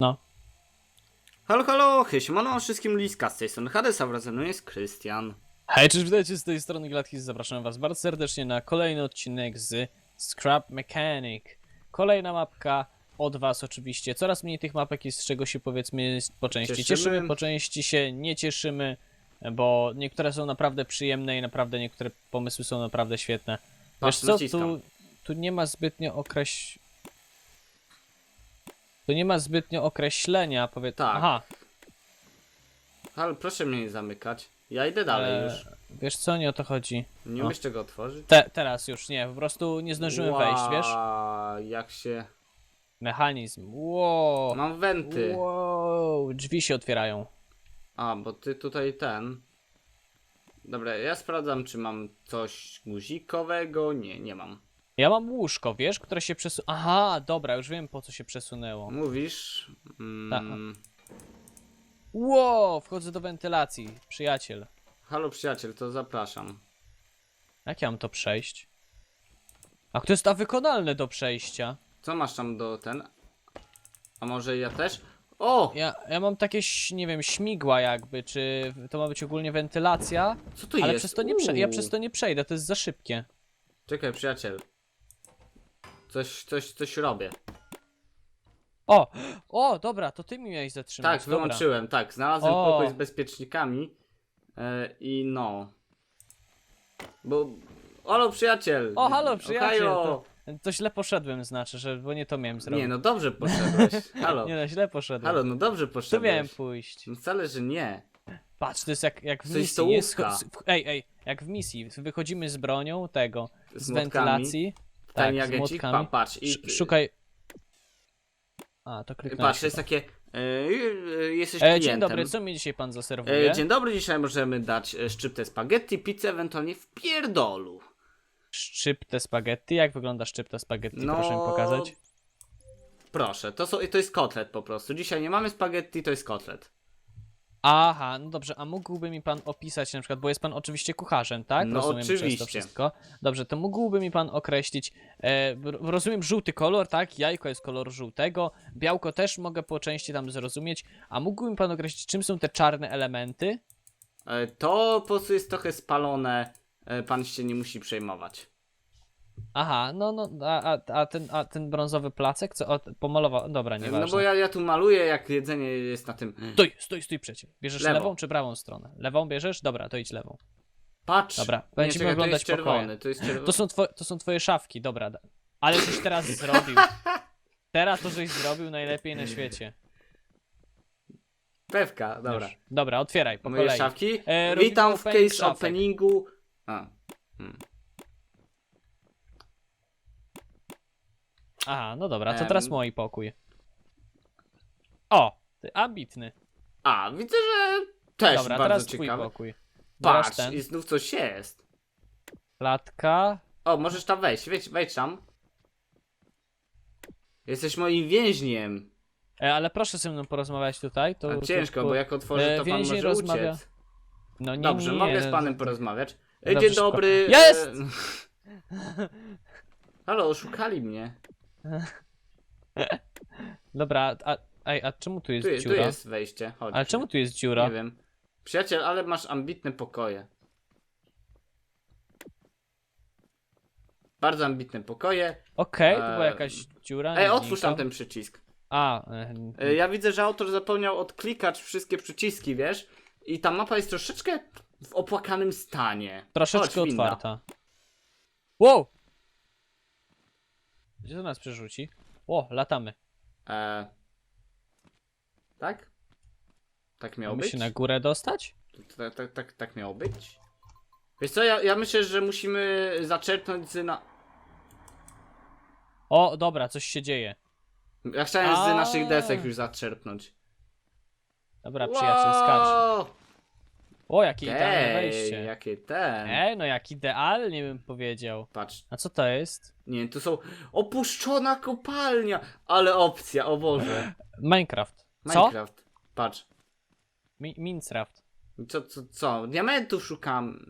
No. Halo, halo, hej, siemano wszystkim Liska, z tej strony Hades, a wraz ze mną jest Krystian. Hej, cześć, witajcie z tej strony Gladkis, zapraszam was bardzo serdecznie na kolejny odcinek z Scrap Mechanic. Kolejna mapka od was oczywiście. Coraz mniej tych mapek jest z czego się powiedzmy po części Cieszymy. cieszymy, po części się nie cieszymy, bo niektóre są naprawdę przyjemne i naprawdę niektóre pomysły są naprawdę świetne. Wiesz Patrz, co, tu, tu nie ma zbytnio okreś... Tu nie ma zbytnio określenia, powiedz... Tak. Aha, Ale proszę mnie nie zamykać. Ja idę dalej e, już. wiesz co, nie o to chodzi. Nie no. umiesz tego otworzyć? Te, teraz już nie, po prostu nie zdążyłem wejść, wiesz? Ła, jak się... Mechanizm. Wow. Mam wenty. Wow. Drzwi się otwierają. A, bo ty tutaj ten... Dobra, ja sprawdzam, czy mam coś guzikowego. Nie, nie mam. Ja mam łóżko, wiesz, które się przesu... Aha, dobra, już wiem po co się przesunęło. Mówisz... Mm, Wow, wchodzę do wentylacji, przyjaciel. halo przyjaciel, to zapraszam. Jak ja mam to przejść? A to jest ta wykonalne do przejścia. Co masz tam do ten... A może ja też? O! Ja, ja mam takie, ś- nie wiem, śmigła jakby, czy to ma być ogólnie wentylacja, Co to ale jest? przez to nie prze... ja Uuu. przez to nie przejdę, to jest za szybkie. Czekaj, przyjaciel. Coś, coś, coś robię. O, o, dobra, to ty mi miałeś zatrzymać. Tak, dobra. wyłączyłem, tak. Znalazłem O. pokój z bezpiecznikami. E, I no. Bo. Halo, przyjaciel! O, halo, przyjaciel, Ohajo! to- źle poszedłem, znaczy, że bo nie to miałem zrobić. Nie, no dobrze poszedłeś. Halo. Nie no, źle poszedłem. Halo, no dobrze Tu poszedłeś. miałem pójść. No wcale, że nie. Patrz, to jest jak, jak w Coś misji. Nie? stołówka. Scho- s- Ej, ej, jak w misji. Wychodzimy z bronią tego, z, Z młotkami. wentylacji. Tak, Tani z agencik, pa, patrz. I, Sz- Szukaj. A, to kliknąłem. patrz, jest takie. E, e, jesteś E, klientem. dzień dobry, co mi dzisiaj pan zaserwuje? E, dzień dobry, dzisiaj możemy dać e, szczyptę spaghetti, pizzę, ewentualnie w pierdolu. Szczyptę spaghetti. Jak wygląda szczypta spaghetti? No, Proszę mi pokazać. Proszę, to, są, to jest kotlet po prostu. Dzisiaj nie mamy spaghetti, to jest kotlet. Aha, no dobrze, a mógłby mi pan opisać na przykład, bo jest pan oczywiście kucharzem, tak? No rozumiem przez oczywiście. to wszystko. Dobrze, to mógłby mi pan określić, e, rozumiem żółty kolor, tak? Jajko jest koloru żółtego, białko też mogę po części tam zrozumieć, a mógłby mi pan określić, czym są te czarne elementy? E, To po prostu jest trochę spalone. e, Pan się nie musi przejmować. Aha, no, no, a, a, ten, a ten brązowy placek, co o, pomalował, dobra, nieważne. No bo ja, ja tu maluję, jak jedzenie jest na tym. Stój, stój, stój przeciw. Bierzesz Lewo. lewą czy prawą stronę? Lewą bierzesz? Dobra, to idź lewą. Patrz! Dobra, nie, będziemy czekaj, oglądać to jest czerwony, pokoje. to jest czerwony. To są, two, to są twoje szafki, dobra. Ale żeś teraz zrobił. Teraz to żeś zrobił najlepiej na świecie. Pewka, dobra. Już. Dobra, otwieraj po Moje kolei. szafki. E, Witam w case szafek. openingu. A. Hmm. Aha, no dobra, to Em. teraz mój pokój. O, ty ambitny. A, widzę, że też Dobra, bardzo teraz twój ciekawe. pokój. Bierasz Patrz, ten, i znów coś jest. klatka. O, możesz tam wejść, wejdź, wejdź tam. Jesteś moim więźniem. E, ale proszę ze mną porozmawiać tutaj. To, A to- ciężko, bo jak otworzę, e, to pan więzień może rozmawia- uciec. No nie, Dobrze, nie, mogę z no, panem porozmawiać. E, Dobrze, Dzień szybko. dobry. Jest! e, Halo, oszukali mnie. Dobra, a, ej, a czemu tu jest Tu, tu dziura? jest wejście, chodź. Ale czemu tu jest dziura? Nie wiem. Przyjaciel, ale masz ambitne pokoje. Bardzo ambitne pokoje. Okej, to była Eee, jakaś dziura. Ej, nie otwórz tam ten przycisk. A, e, E, Ja widzę, że autor zapomniał odklikać wszystkie przyciski, wiesz? I ta mapa jest troszeczkę w opłakanym stanie. troszeczkę Chodź, winda. otwarta. Wow! Gdzie to nas przerzuci? O, latamy. E... Tak? Tak miało Mamy być? się na górę dostać? Tak, tak, tak, tak miało być? Wiesz co, ja, ja myślę, że musimy zaczerpnąć z na... O, dobra, coś się dzieje. Ja chciałem z A. naszych desek już zaczerpnąć. Dobra, przyjaciel, skacz. Wow! O, jakie idealne Ej, wejście. jakie ten. Ej, no jak idealnie bym powiedział. Patrz, A co to jest? nie, tu są opuszczona kopalnia, ale opcja, o Boże. Minecraft. Co? Minecraft. Patrz. Mi Minecraft. Co, co, co? Diamentów szukam.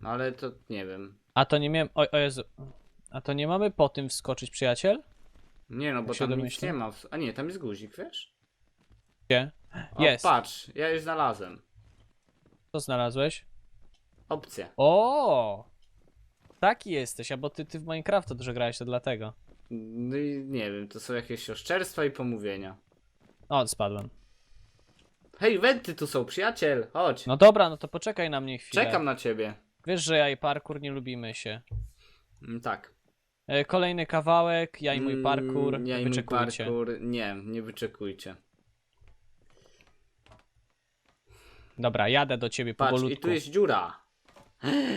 No ale to nie wiem. A to nie miałem. O, o Jezu. A to nie mamy po tym wskoczyć, przyjaciel? Nie no, bo Tak się tam nic domyślam. nie ma. w- A nie, tam jest guzik, wiesz? O, Jest. patrz, ja już znalazłem. Co znalazłeś? Opcję. O! Taki jesteś, a bo ty, ty w Minecrafta dużo grałeś, to dlatego. No i nie wiem, to są jakieś oszczerstwa i pomówienia. O, spadłem. Hej, wenty tu są, przyjaciel, chodź. No dobra, no to poczekaj na mnie chwilę. Czekam na ciebie. Wiesz, że ja i parkour nie lubimy się. Mm, tak. E, kolejny kawałek, ja i mój Mm, parkour, Ja i mój wyczekujcie. parkour. Nie, nie wyczekujcie. Dobra, jadę do ciebie Patrz, powolutku. i tu jest dziura.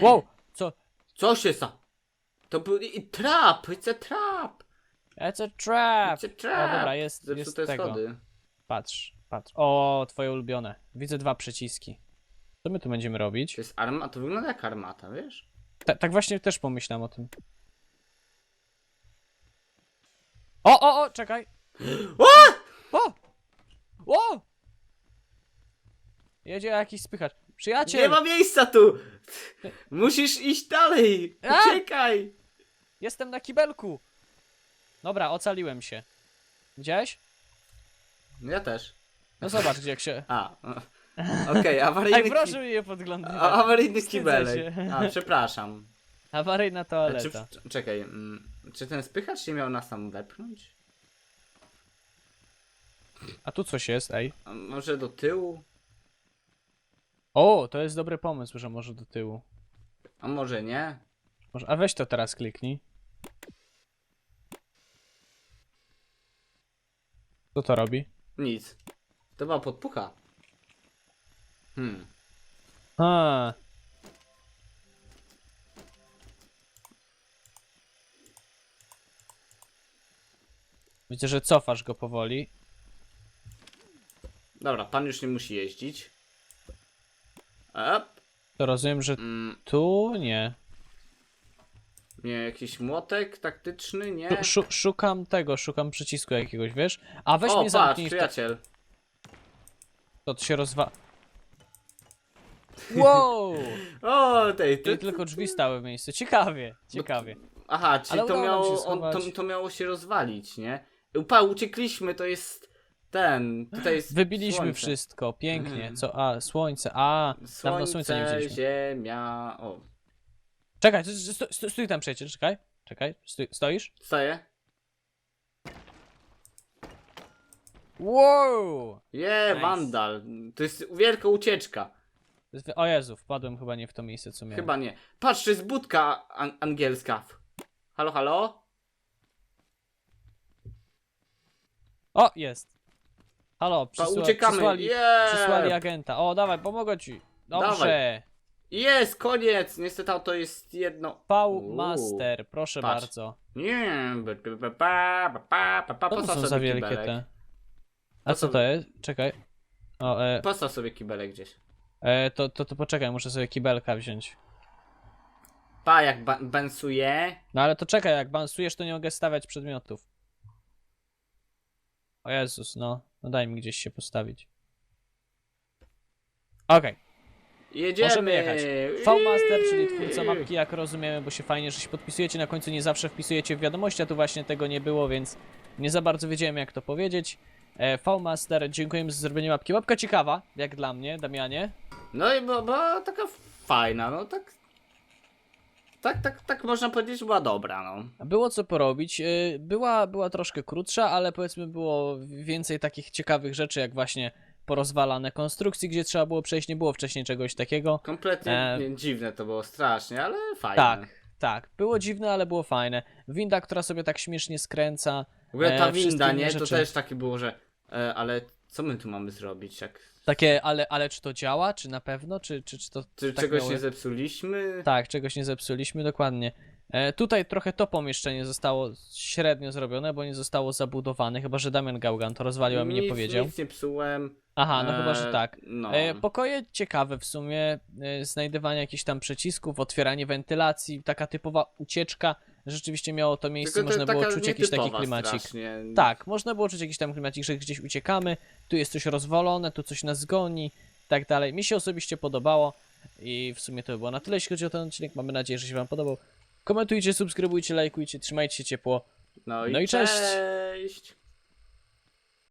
Wow, co? Co się sta? To był i trap, it's a trap. It's a trap! It's a trap. O, dobra, jest, jest Zepsute tego. schody. Patrz, patrz. O, twoje ulubione. Widzę dwa przyciski. Co my tu będziemy robić? To jest arma, to wygląda jak armata, wiesz? Ta, tak właśnie też pomyślałem o tym. O, o, o, czekaj! O! O! O! Jedzie jakiś spychacz. Przyjaciel! Nie ma miejsca tu! Musisz iść dalej! A! Uciekaj! Jestem na kibelku! Dobra, ocaliłem się. Widziałeś? Ja też. No zobacz, gdzie się... A, o. okej, awaryjny, Ej, proszę mnie nie podglądać. a, awaryjny Wstydzę kibelek. się. A, przepraszam. Awaryjna A, czy, toaleta. czekaj, mm, czy ten spychacz nie miał nas tam wepchnąć? A tu coś jest, ej. A może do tyłu? O, to jest dobry pomysł, że może do tyłu. A może nie? Może... A weź to teraz kliknij. Co to robi? Nic. To była podpucha. Hmm. A. Widzę, że cofasz go powoli. Dobra, pan już nie musi jeździć. Up. To rozumiem, że Mm, tu nie. nie, jakiś młotek taktyczny, nie? Tu, szu szukam tego, szukam przycisku jakiegoś, wiesz? A weź o, mnie patrz, zamknij w przyjaciel. to się rozwa... Wow! O, tej, Ty ty, tylko drzwi stały w miejscu. Ciekawie, ciekawie. Aha, czyli Ale to udało nam się miało, on, to, schować. to miało się rozwalić, nie? Upa, uciekliśmy, to jest ten, tutaj jest Wybiliśmy słońce. wszystko, pięknie. Mhm. Co? A, słońce, a, dawno słońca nie Słońce, widzieliśmy. ziemia, o, Czekaj, stój, stój, stój, stój tam przyjaciel, czekaj. Czekaj, stój, stoisz? stoję. Wow! Je, Nice. wandal, to jest wielka ucieczka. O Jezu, wpadłem chyba nie w to miejsce, co miałem. Chyba nie. Patrz, to jest budka an angielska. Halo, halo? O, jest. Halo, Pa, przysła, uciekamy. przysłali, Yeah! przysłali agenta. O, dawaj, pomogę ci. Dobrze. Jest, koniec! Niestety to jest jedno. Uuu. V-Master, proszę Patrz. bardzo. Nie, ba, ba, ba, ba, ba, ba, ba, Co to postaw są za sobie wielkie kibelek. te? A co to jest? Czekaj. O, e, Postaw sobie kibelek gdzieś. e, to, to, to poczekaj, muszę sobie kibelka wziąć. Pa, jak ba bensuje. No ale to czekaj, jak bansujesz, to nie mogę stawiać przedmiotów. O Jezus, no. No daj mi gdzieś się postawić. Okej, Jedziemy. możemy jechać. V-Master, czyli twórca mapki, jak rozumiemy, bo się fajnie, że się podpisujecie, na końcu nie zawsze wpisujecie w wiadomości, a tu właśnie tego nie było, więc nie za bardzo wiedziałem jak to powiedzieć. E, V-Master, dziękujemy za zrobienie mapki. Mapka ciekawa, jak dla mnie, Damianie. No i bo, bo taka fajna, no tak. Tak, tak, tak można powiedzieć, była dobra, no. Było co porobić. y, Była, była troszkę krótsza, ale powiedzmy było więcej takich ciekawych rzeczy, jak właśnie porozwalane konstrukcje, gdzie trzeba było przejść. Nie było wcześniej czegoś takiego. Kompletnie E. dziwne to było strasznie, ale fajne. Tak, tak. Było dziwne, ale było fajne. Winda, która sobie tak śmiesznie skręca. W ogóle ta E, winda, nie? To rzeczy. też takie było, że. E, ale co my tu mamy zrobić? Jak. Takie, ale, ale czy to działa? Czy na pewno? Czy, czy, czy to. Czy tak czegoś miało- nie zepsuliśmy? Tak, czegoś nie zepsuliśmy, dokładnie. E, tutaj trochę to pomieszczenie zostało średnio zrobione, bo nie zostało zabudowane, chyba że Damian Gaugan to rozwalił, a mi nie powiedział. Nic nie psułem. Aha, no chyba, że E, tak. No. E, pokoje ciekawe w sumie, e, znajdywanie jakichś tam przycisków, otwieranie wentylacji, taka typowa ucieczka. Rzeczywiście miało to miejsce, to można było czuć jakiś taki klimacik. strasznie. Tak, można było czuć jakiś tam klimacik, że gdzieś uciekamy, tu jest coś rozwalone, tu coś nas goni, i tak dalej. Mi się osobiście podobało i w sumie to by było na tyle, jeśli chodzi o ten odcinek. Mamy nadzieję, że się wam podobał. Komentujcie, subskrybujcie, lajkujcie, trzymajcie się ciepło. No i, No i cześć. cześć.